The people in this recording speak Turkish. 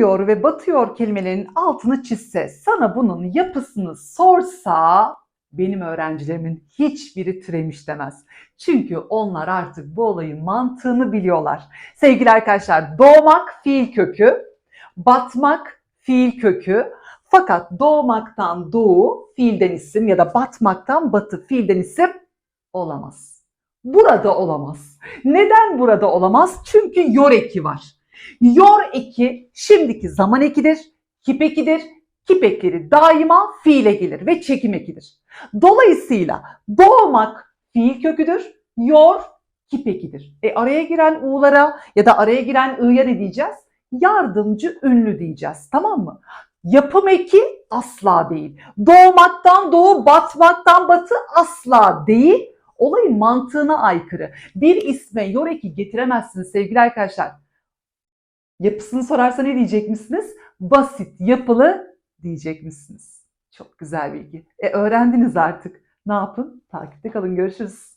doğuyor ve batıyor kelimelerinin altını çizse, sana bunun yapısını sorsa benim öğrencilerimin hiçbiri türemiş demez. Çünkü onlar artık bu olayın mantığını biliyorlar. Sevgili arkadaşlar, doğmak fiil kökü, batmak fiil kökü. Fakat doğmaktan doğu fiilden isim ya da batmaktan batı fiilden isim olamaz. Burada olamaz. Neden burada olamaz? Çünkü yor eki var. Yor eki şimdiki zaman ekidir, kip ekidir. Kip ekleri daima fiile gelir ve çekim ekidir. Dolayısıyla doğmak fiil köküdür, yor kip ekidir. E araya giren u'lara ya da araya giren i'ya ne diyeceğiz? Yardımcı ünlü diyeceğiz. Tamam mı? Yapım eki asla değil. Doğmaktan doğu, batmaktan batı asla değil. Olayın mantığına aykırı. Bir isme yor eki getiremezsiniz sevgili arkadaşlar. Yapısını sorarsa ne diyecek misiniz? Basit, yapılı diyecek misiniz? Çok güzel bilgi. E öğrendiniz artık. Ne yapın? Takipte kalın. Görüşürüz.